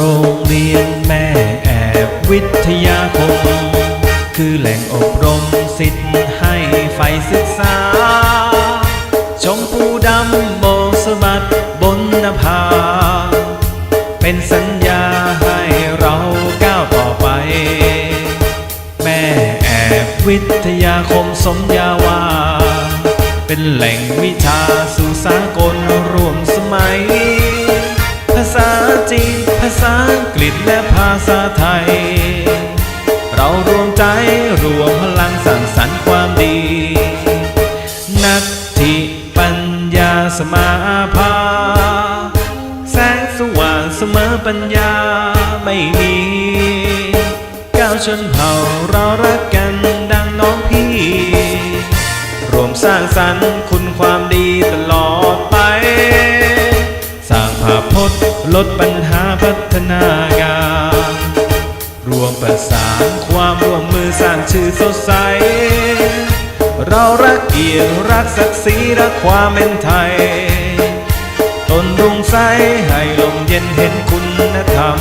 โรงเรียนแม่แอบวิทยาคม คือแหล่งอบรมสิทธิ์ให้ไฟศึกษา ชมพูดำโบสบัดบนนภา เป็นสัญญาให้เราก้าวต่อไป แม่แอบวิทยาคมสมยาวา เป็นแหล่งวิชาสู่สากลร่วมสมัย ภาษาจีน กฤษและภาษาไทย เรารวมใจรวมพลังสร้างสรรค์ความดี นักทิปัญญาสมาภา แสงสว่างเสมอปัญญาไม่มีก้าวชนเผ่าเรารักกันดังน้องพี่ รวมสร้างสรรค์คุณความดีตลอดไป สร้างภาพพจน์ ลดปัญหาพัฒนาการรวมประสานความร่วมมือสร้างชื่อสดใส เรารักเกียรติรักศักดิ์ศรีรักความเป็นไทย ตนรุ่งใสให้ลมเย็นเห็นคุณธรรม